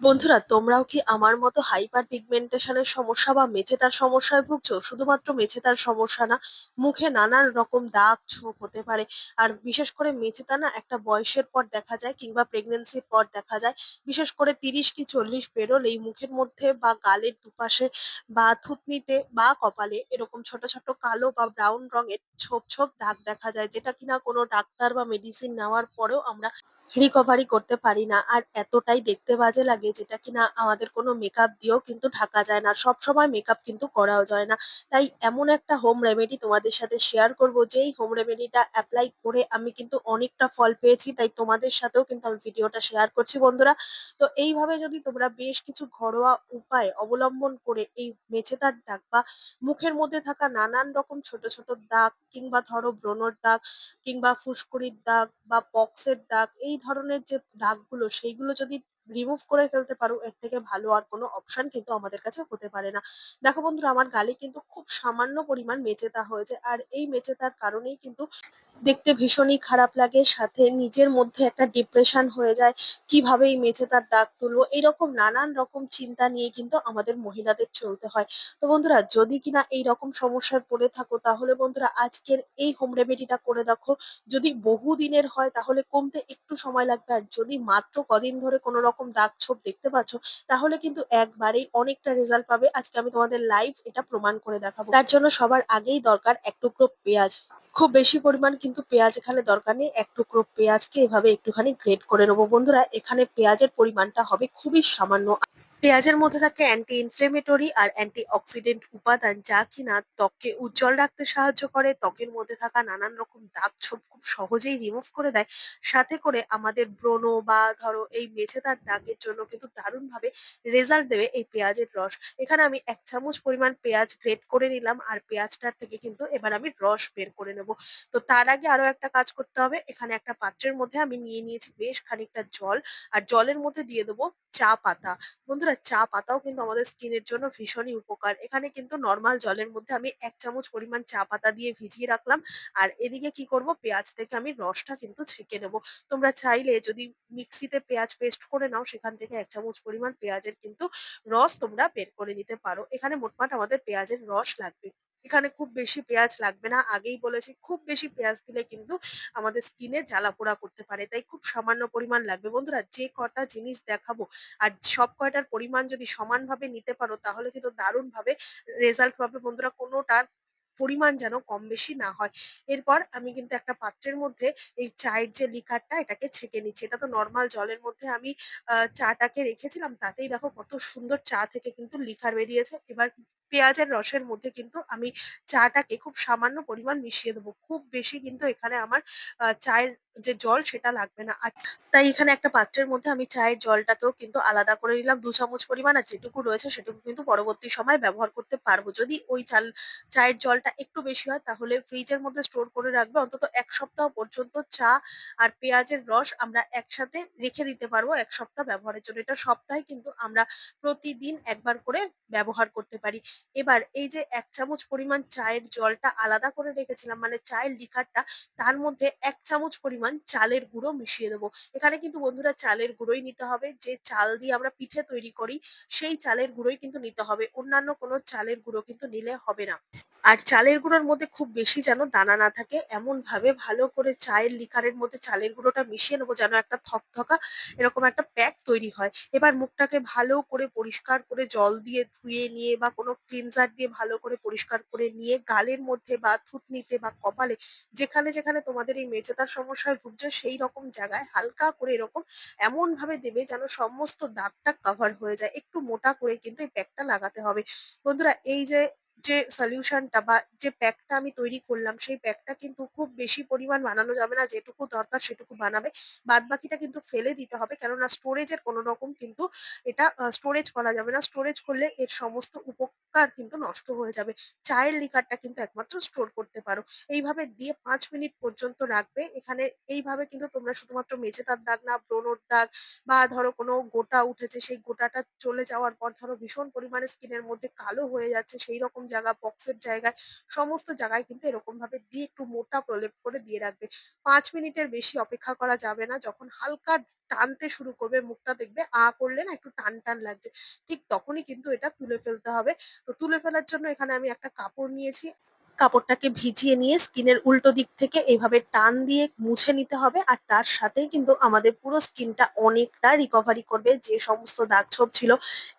বন্ধুরা তোমরাও কি আমার মতো হাইপার পিগমেন্টেশনের সমস্যা বা মেচেতার সমস্যায় ভুগছো? শুধুমাত্র মেচেতার সমস্যা না, মুখে নানান রকম দাগ ছোপ হতে পারে। আর বিশেষ করে মেচেতা না একটা বয়সের পর দেখা যায় কিংবা প্রেগন্যান্সির পর দেখা যায়। বিশেষ করে ৩০ কি ৪০ পেরোলেই মুখের মধ্যে বা গালের দুপাশে বা থুতনিতে বা কপালে এরকম ছোট, ছোট কালো বা ব্রাউন রঙের ছোপ, ছোপ দাগ দেখা যায়। যেটা কিনা কোনো ডাক্তার বা মেডিসিন নেওয়ার পরেও আমরা রিকভারি করতে পারি না। আর এতটাই দেখতে বাজে লাগে যেটা কিনা আমাদের কোনো মেকআপ দিয়েও কিন্তু ঢাকা যায় না। সবসময় মেকআপ কিন্তু করাও যায় না। তাই এমন একটা হোম রেমেডি তোমাদের সাথে শেয়ার করব যেই হোম রেমেডিটা এপ্লাই করে আমি কিন্তু অনেকটা ফল পেয়েছি। তাই তোমাদের সাথেও কিন্তু আমি ভিডিওটা শেয়ার করছি বন্ধুরা। তো এইভাবে যদি তোমরা বেশ কিছু ঘরোয়া উপায় অবলম্বন করে এই মেছেতার দাগ বা মুখের মধ্যে থাকা নানান রকম ছোট, ছোট দাগ কিংবা ধরো ব্রণর দাগ কিংবা ফুসকুড়ির দাগ বা পক্সের দাগ এই ধরনের যে দাগগুলো সেইগুলো যদি রিমুভ করে ফেলতে পারো, এর থেকে ভালো আর কোনো অপশন কিন্তু আমাদের কাছে হতে পারে না। দেখো বন্ধুরা, আমার গালে কিন্তু খুব সামান্য পরিমাণ মেচেতা হয়েছে। আর এই মেচেতার কারণেই কিন্তু দেখতে ভীষণই খারাপ লাগে। সাথে নিজের মধ্যে একটা ডিপ্রেশন হয়ে যায়। কীভাবে এই মেচেতার দাগ তুলবো? এইরকম নানান রকম চিন্তা নিয়ে কিন্তু আমাদের মহিলাদের চলতে হয়। তো বন্ধুরা, যদি কিনা এইরকম সমস্যায় পড়ে থাকো, তাহলে বন্ধুরা আজকের এই হোম রেমেডিটা করে দেখো। যদি বহুদিনের হয়, তাহলে কমতে একটু সময় লাগবে। আর যদি মাত্র কদিন ধরে কোনো রকম দাগ ছোপ দেখতে পাচ্ছ, তাহলে কিন্তু একবারেই অনেকটা রেজাল্ট পাবে। আজকে আমি তোমাদের লাইভ এটা প্রমাণ করে দেখাবো। তার জন্য সবার আগেই দরকার এক টুকরো পেঁয়াজ। খুব বেশি পরিমাণ কিন্তু পেঁয়াজ এখানে দরকার নেই। এক টুকরো পেঁয়াজকে এভাবে একটুখানি গ্রেট করে নেব। বন্ধুরা, এখানে পেঁয়াজের পরিমাণটা হবে খুবই সামান্য। পেঁয়াজের মধ্যে থাকে অ্যান্টি ইনফ্লেমেটরি আর অ্যান্টি অক্সিডেন্ট উপাদান, যা কিনা ত্বককে উজ্জ্বল রাখতে সাহায্য করে। ত্বকের মধ্যে থাকা নানান রকম দাগ ছোপ খুব সহজেই রিমুভ করে দেয়। সাথে করে আমাদের ব্রণ বা ধরো এই মেছেদার দাগের জন্য কিন্তু দারুণভাবে রেজাল্ট দেবে এই পেঁয়াজের রস। এখানে আমি এক চামচ পরিমাণ পেঁয়াজ গ্রেট করে নিলাম আর পেঁয়াজটার থেকে কিন্তু এবার আমি রস বের করে নেব। তো তার আগে আরও একটা কাজ করতে হবে। এখানে একটা পাত্রের মধ্যে আমি নিয়ে নিয়েছি বেশ খানিকটা জল। আর জলের মধ্যে দিয়ে দেবো চা পাতা। বন্ধুরা চা পাতাও কিন্তু আমাদের স্কিনের জন্য ভীষণই উপকার। এখানে কিন্তু নর্মাল জলের মধ্যে আমি এক চামচ পরিমাণ চা পাতা দিয়ে ভিজিয়ে রাখলাম। আর এদিকে কি করব? পেঁয়াজ থেকে আমি রসটা কিন্তু ছেঁকে নেব। তোমরা চাইলে যদি মিক্সিতে পেঁয়াজ পেস্ট করে নাও, সেখান থেকে এক চামচ পরিমাণ পেঁয়াজের কিন্তু রস তোমরা বের করে নিতে পারো। এখানে মোটমাট আমাদের পেঁয়াজের রস লাগবে। এখানে খুব বেশি পেঁয়াজ লাগবে না। আগেই বলেছি, খুব বেশি পেঁয়াজ দিলে কিন্তু আমাদের স্কিনে জ্বালা পোড়া করতে পারে। তাই খুব সামান্য পরিমাণ লাগবে। বন্ধুরা, যে কটা জিনিস দেখাবো আর সব কয়টার পরিমাণ যদি সমানভাবে নিতে পারো, তাহলে কিন্তু দারুণভাবে রেজাল্ট পাবে। বন্ধুরা, কোনোটার পরিমাণ যেন কম বেশি না হয়। এরপর আমি কিন্তু একটা পাত্রের মধ্যে এই চায়ের যে লিকারটা, এটাকে ছেঁকে নিচ্ছি। এটা তো নর্মাল জলের মধ্যে আমি চাটাকে রেখেছিলাম। তাতেই দেখো কত সুন্দর চা থেকে কিন্তু লিকার বেরিয়েছে। এবার পেঁয়াজের রসের মধ্যে কিন্তু আমি চাটাকে খুব সামান্য পরিমাণ মিশিয়ে দেবো। খুব বেশি কিন্তু এখানে আমার চায়ের যে জল সেটা লাগবে না। আর তাই এখানে একটা পাত্রের মধ্যে আমি চায়ের জলটাকেও কিন্তু আলাদা করে নিলাম। দু চামচ পরিমাণ আর যেটুকু রয়েছে সেটুকু কিন্তু পরবর্তী সময় ব্যবহার করতে পারব। যদি ওই চাল, চায়ের জলটা একটু বেশি হয় তাহলে ফ্রিজের মধ্যে স্টোর করে রাখবে। অন্তত এক সপ্তাহ পর্যন্ত চা আর পেঁয়াজের রস আমরা একসাথে রেখে দিতে পারব এক সপ্তাহ ব্যবহারের জন্য। এটা সপ্তাহে কিন্তু আমরা প্রতিদিন একবার করে ব্যবহার করতে পারি। এবার এই যে এক চামচ পরিমাণ চায়ের জলটা আলাদা করে রেখেছিলাম মানে চায়ের লিকারটা, তার মধ্যে এক চামচ পরিমাণ চালের গুঁড়ো মিশিয়ে দেবো। এখানে কিন্তু বন্ধুরা চালের গুঁড়োই নিতে হবে, যে চাল দিয়ে আমরা পিঠে তৈরি করি, সেই চালের গুঁড়োই কিন্তু নিতে হবে। অন্যান্য কোনো চালের গুঁড়ো কিন্তু নিলে হবে না। আর চালের গুঁড়োর মধ্যে খুব বেশি যেন দানা না থাকে এমন ভাবে ভালো করে চায়ের লিকারের মধ্যে চালের গুঁড়োটা মিশিয়ে নেব যেন একটা থকথকা এরকম একটা প্যাক তৈরি হয়। এবার মুখটাকে ভালো করে পরিষ্কার করে জল দিয়ে ধুয়ে নিয়ে বা কোনো ক্লিনজার দিয়ে ভালো করে পরিষ্কার করে নিয়ে গালের মধ্যে বা থুতনিতে বা কপালে যেখানে যেখানে তোমাদের এই মেচেদার সমস্যায় ভুগছো সেই রকম জায়গায় হালকা করে এরকম এমন ভাবে দেবে যেন সমস্ত দাগটা কভার হয়ে যায়। একটু মোটা করে কিন্তু এই প্যাকটা লাগাতে হবে। বন্ধুরা, এই যে যে সলিউশনটা বা যে প্যাকটা আমি তৈরি করলাম, সেই প্যাকটা কিন্তু খুব বেশি পরিমাণ বানানো যাবে না। যেটুকু দরকার সেটুকু বানাবে। বাদ বাকিটা কিন্তু ফেলে দিতে হবে। কেননা স্টোরেজের কোনো রকম কিন্তু এটা স্টোরেজ করা যাবে না। স্টোরেজ করলে এর সমস্ত উপকার কিন্তু নষ্ট হয়ে যাবে। চায়ের লিকারটা কিন্তু একমাত্র স্টোর করতে পারো। এইভাবে দিয়ে পাঁচ মিনিট পর্যন্ত রাখবে। এখানে এইভাবে কিন্তু তোমরা শুধুমাত্র মেঝেতার দাগ না, ব্রণর দাগ বা ধরো কোনো গোটা উঠেছে, সেই গোটাটা চলে যাওয়ার পর ধরো ভীষণ পরিমাণে স্কিনের মধ্যে কালো হয়ে যাচ্ছে, সেই রকম জায়গা, বক্সের জায়গায় সমস্ত জায়গায় কিন্তু এরকম ভাবে দিয়ে একটু মোটা প্রলেপ করে দিয়ে রাখবে। পাঁচ মিনিটের বেশি অপেক্ষা করা যাবে না। যখন হালকা টানতে শুরু করবে মুখটা দেখবে আ করলে না একটু টান, টান লাগছে। ঠিক তখনই কিন্তু এটা তুলে ফেলতে হবে। তো তুলে ফেলার জন্য এখানে আমি একটা কাপড় নিয়েছি। কাপড়টাকে ভিজিয়ে নিয়ে স্কিনের উল্টো দিক থেকে এভাবে টান দিয়ে মুছে নিতে হবে। আর তার সাথেই কিন্তু আমাদের পুরো স্কিনটা অনেকটা রিকভারি করবে। যে সমস্ত দাগ-ছোপ ছিল,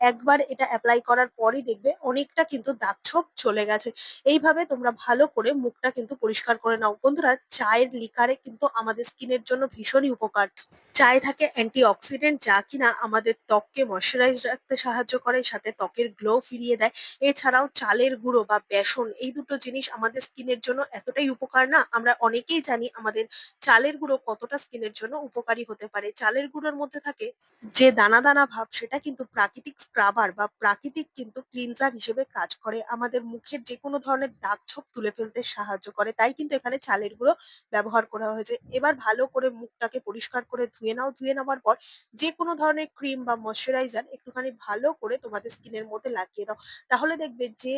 একবার এটা অ্যাপ্লাই করার পরই দেখবে অনেকটা কিন্তু দাগ-ছোপ চলে গেছে। এইভাবে তোমরা ভালো করে মুখটা কিন্তু পরিষ্কার করে নাও। বন্ধুরা, চায়ের লিকারে কিন্তু আমাদের স্কিনের জন্য ভীষণই উপকার। চায়ে থাকে অ্যান্টিঅক্সিডেন্ট যা কিনা আমাদের ত্বককে ময়েশ্চারাইজ রাখতে সাহায্য করে, সাথে ত্বকের গ্লো ফিরিয়ে দেয়। এছাড়াও চালের গুঁড়ো বা বেসন এই দুটো জিনিস আমাদের স্কিনের জন্য এতটাই উপকার না আমরা অনেকেই জানি আমাদের চালের গুঁড়ো কতটা স্কিনের জন্য উপকারী হতে পারে। চালের গুঁড়োর মধ্যে থাকে যে দানা, দানা ভাব সেটা কিন্তু প্রাকৃতিক স্ক্রাবার বা প্রাকৃতিক কিন্তু ক্লিনজার হিসেবে কাজ করে। আমাদের মুখের যেকোনো ধরনের দাগ-ছোপ তুলে ফেলতে সাহায্য করে। তাই কিন্তু এখানে চালের গুঁড়ো ব্যবহার করা হয়েছে। এবার ভালো করে মুখটাকে পরিষ্কার করে ধুয়ে নাও। ধুয়ে নেওয়ার পর যে কোনো ধরনের ক্রিম বা ময়েশ্চারাইজার একটুখানি ভালো করে তোমাদের স্কিনের মধ্যে লাগিয়ে দাও। তাহলে দেখবে যে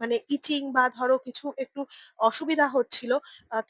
মানে ইচিং বা ধরো কিছু একটু অসুবিধা হচ্ছিল।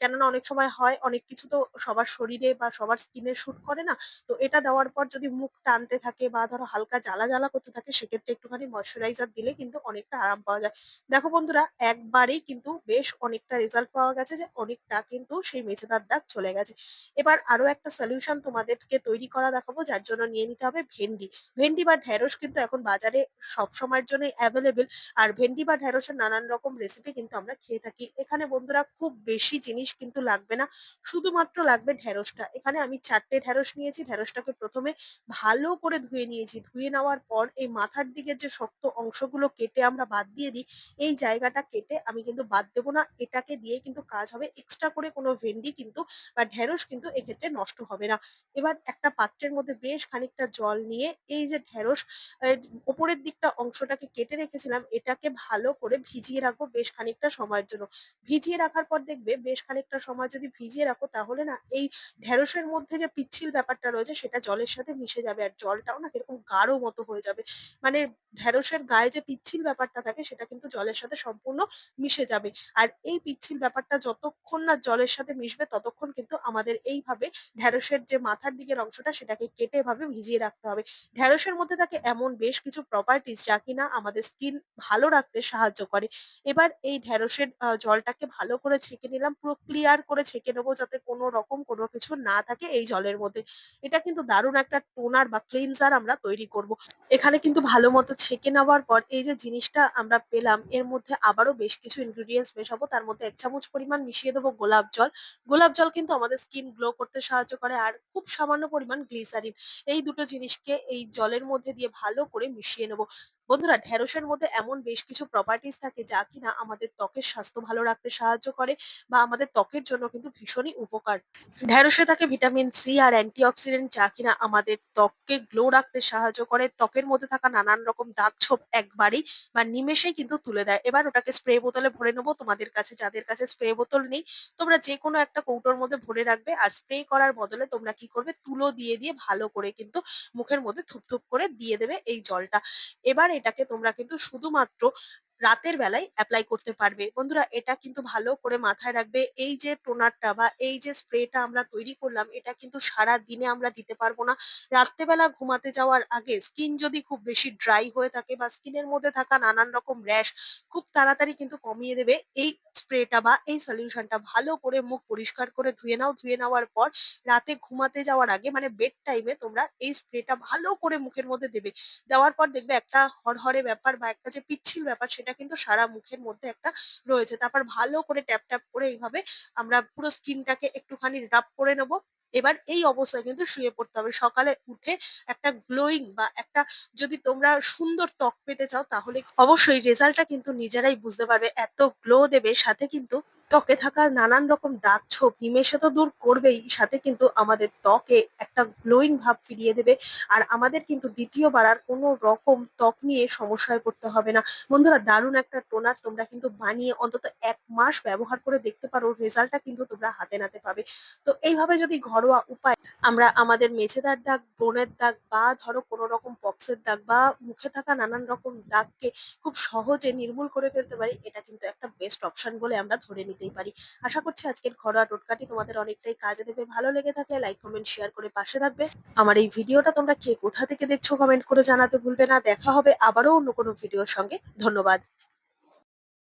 কেননা অনেক সময় হয় অনেক কিছু তো সবার শরীরে বা সবার স্কিনে স্যুট করে না। তো এটা দেওয়ার পর যদি মুখ টানতে থাকে বা ধরো হালকা জ্বালা, জ্বালা করতে থাকে সেক্ষেত্রে একটুখানি ময়েশ্চারাইজার দিলে কিন্তু অনেকটা আরাম পাওয়া যায়। দেখো বন্ধুরা একবারেই কিন্তু বেশ অনেকটা রেজাল্ট পাওয়া গেছে যে অনেকটা কিন্তু সেই মেছেদার দাগ চলে গেছে। এবার আরও একটা সলিউশন তোমাদেরকে তৈরি করা দেখাবো যার জন্য নিয়ে নিতে হবে ভেন্ডি। ভেন্ডি বা ঢেঁড়স কিন্তু এখন বাজারে সবসময়ের জন্যই অ্যাভেলেবেল। আর ভেন্ডি বা ঢেঁড়সের নানান রকম রেসিপি কিন্তু আমরা খেয়ে থাকি। এখানে বন্ধুরা খুব বেশি জিনিস কিন্তু লাগবে না। শুধুমাত্র লাগবে ঢেঁড়সটা। এখানে আমি চারটে ঢেঁড়স নিয়েছি। ঢেঁড়সটাকে প্রথমে ভালো করে ধুয়ে নিয়েছি। ধুয়ে নেওয়ার পর এই মাথার দিকের যে শক্ত অংশগুলো কেটে আমরা বাদ দিয়ে দিই, এই জায়গাটা কেটে আমি কিন্তু বাদ দেবো না। এটাকে দিয়ে কিন্তু কাজ হবে। এক্সট্রা করে কোনো ভেন্ডি কিন্তু বা ঢেঁড়স কিন্তু এক্ষেত্রে নষ্ট হবে না। এবার একটা পাত্রের মধ্যে বেশ খানিকটা জল নিয়ে এই যে ঢেঁড়স এর উপরের দিকটা অংশটাকে কেটে রেখেছিলাম, এটাকে ভালো করে ভিজিয়ে রাখব বেশ খানিকটা সময়ের জন্য। ভিজিয়ে রাখার পর দেখবে বেশ খানিকটা সময় যদি ভিজিয়ে রাখো তাহলে না এই ঢেঁড়সের মধ্যে যে পিচ্ছিল ব্যাপারটা রয়েছে সেটা জলের সাথে মিশে যাবে। আর জলটাও না কীরকম গাঢ় মতো হয়ে যাবে। মানে ঢেঁড়সের গায়ে যে পিচ্ছিল ব্যাপারটা থাকে সেটা কিন্তু জলের সাথে সম্পূর্ণ মিশে যাবে। আর এই পিচ্ছিল ব্যাপারটা যতক্ষণ না জলের সাথে মিশবে ততক্ষণ কিন্তু আমাদের এইভাবে ঢেঁড়সের যে মাথার দিকের অংশটা সেটাকে কেটে এভাবে ভিজিয়ে রাখতে হবে। ঢেঁড়সের মধ্যে থাকে এমন বেশ কিছু প্রপার্টিজ যা কিনা আমাদের স্কিন ভালো রাখতে সাহায্য করে। এবার এই ঢেঁড়সের জলটাকে ভালো করে ছেঁকে নিলাম। পুরো ক্লিয়ার করে ছেঁকে নেব যাতে কোনো রকম কোনো কিছু না থাকে এই জলের মধ্যে। এটা কিন্তু দারুণ একটা টোনার বা ক্লিনজার আমরা তৈরি করব। এখানে কিন্তু ভালো মতো ছেঁকে নেওয়ার পর এই যে জিনিসটা আমরা পেলাম, এর মধ্যে আবারও বেশ কিছু ইনগ্রিডিয়েন্টস মেশাবো। তার মধ্যে এক চামচ পরিমাণ মিশিয়ে দেবো গোলাপ জল। গোলাপ জল কিন্তু আমাদের স্কিন গ্লো করতে সাহায্য করে আর খুব সামান্য পরিমাণ গ্লিসারিন। এই দুটো জিনিসকে এই জলের মধ্যে দিয়ে ভালো করে মিশিয়ে নেব। বন্ধুরা ঢেঁড়সের মধ্যে এমন বেশ কিছু প্রপার্টিস থাকে যা কিনা আমাদের ত্বকের স্বাস্থ্য ভালো রাখতে সাহায্য করে বা আমাদের ত্বকের জন্য কিন্তু ভীষণই উপকার। ঢেঁড়সে থাকে ভিটামিন সি আর অ্যান্টিঅক্সিডেন্ট যা কিনা আমাদের ত্বককে গ্লো রাখতে সাহায্য করে। ত্বকের মধ্যে থাকা নানান রকম দাগ-ছোপ একবারেই বা নিমেষেই কিন্তু তুলে দেয়। এবার ওটাকে স্প্রে বোতলে ভরে নেব। তোমাদের কাছে যাদের কাছে স্প্রে বোতল নেই তোমরা যেকোনো একটা কৌটোর মধ্যে ভরে রাখবে আর স্প্রে করার বদলে তোমরা কি করবে তুলো দিয়ে, দিয়ে ভালো করে কিন্তু মুখের মধ্যে থুপ, থুপ করে দিয়ে দেবে এই জলটা। এবার এটাকে তোমরা কিন্তু শুধুমাত্র রাতের বেলায় অ্যাপ্লাই করতে পারবে। বন্ধুরা, এটা কিন্তু ভালো করে মাথায় রাখবে। এই যে টোনারটা বা এই যে স্প্রেটা আমরা তৈরি করলাম, এটা কিন্তু সারা দিনে আমরা দিতে পারব না। রাত্রেবেলা ঘুমাতে যাওয়ার আগে স্কিন যদি খুব বেশি ড্রাই হয়ে থাকে বা স্কিনের মধ্যে থাকা নানান রকম র‍্যাশ খুব তাড়াতাড়ি কিন্তু কমিয়ে দেবে এই স্প্রেটা বা এই সলিউশনটা। ভালো করে মুখ পরিষ্কার করে ধুয়ে নাও। ধুয়ে নেওয়ার পর রাতে ঘুমাতে যাওয়ার আগে মানে বেড টাইমে তোমরা এই স্প্রেটা ভালো করে মুখের মধ্যে দেবে। দেওয়ার পর দেখবে একটা হরহরে ব্যাপার বা একটা যে পিচ্ছিল ব্যাপার সেটা কিন্তু সারা মুখের মধ্যে একটা রয়েছে। তারপর ভালো করে ট্যাপ, ট্যাপ করে এইভাবে আমরা পুরো স্কিনটাকে একটুখানি রাব করে নেব। এবার এই অবস্থায় কিন্তু শুয়ে পড়তে হবে। সকালে উঠে একটা গ্লোয়িং বা একটা যদি তোমরা সুন্দর ত্বক পেতে চাও, তাহলে অবশ্যই রেজাল্টটা কিন্তু নিজেরাই বুঝতে পারবে। এত গ্লো দেবে, সাথে কিন্তু ত্বকে থাকা নানান রকম দাগ, ছোপ, নিমেষে তো দূর করবেই, সাথে কিন্তু আমাদের ত্বকে একটা গ্লোয়িং ভাব ফিরিয়ে দেবে। আর আমাদের কিন্তু দ্বিতীয়বার আর কোনো রকম ত্বক নিয়ে সমস্যায় পড়তে হবে না। বন্ধুরা, দারুণ একটা টোনার তোমরা কিন্তু বানিয়ে অন্তত এক মাস ব্যবহার করে দেখতে পারো, রেজাল্টটা কিন্তু তোমরা হাতে নাতে পাবে। তো এইভাবে যদি ঘরোয়া উপায়, আমরা আমাদের মেছেদার দাগ, বোনের দাগ বা ধরো কোনো রকম পক্সের দাগ বা মুখে থাকা নানান রকম দাগকে খুব সহজে নির্মূল করে ফেলতে পারি, এটা কিন্তু একটা বেস্ট অপশন বলে আমরা ধরে নিতেই পারি। আশা করছি আজকের ঘরোয়া টোটকাটি তোমাদের অনেকটাই কাজে দেবে। ভালো লেগে থাকে লাইক কমেন্ট শেয়ার করে পাশে থাকবে। আমার এই ভিডিওটা তোমরা কে কোথা থেকে দেখছ কমেন্ট করে জানাতে ভুলবে না। দেখা হবে আবারও অন্য কোনো ভিডিওর সঙ্গে। ধন্যবাদ।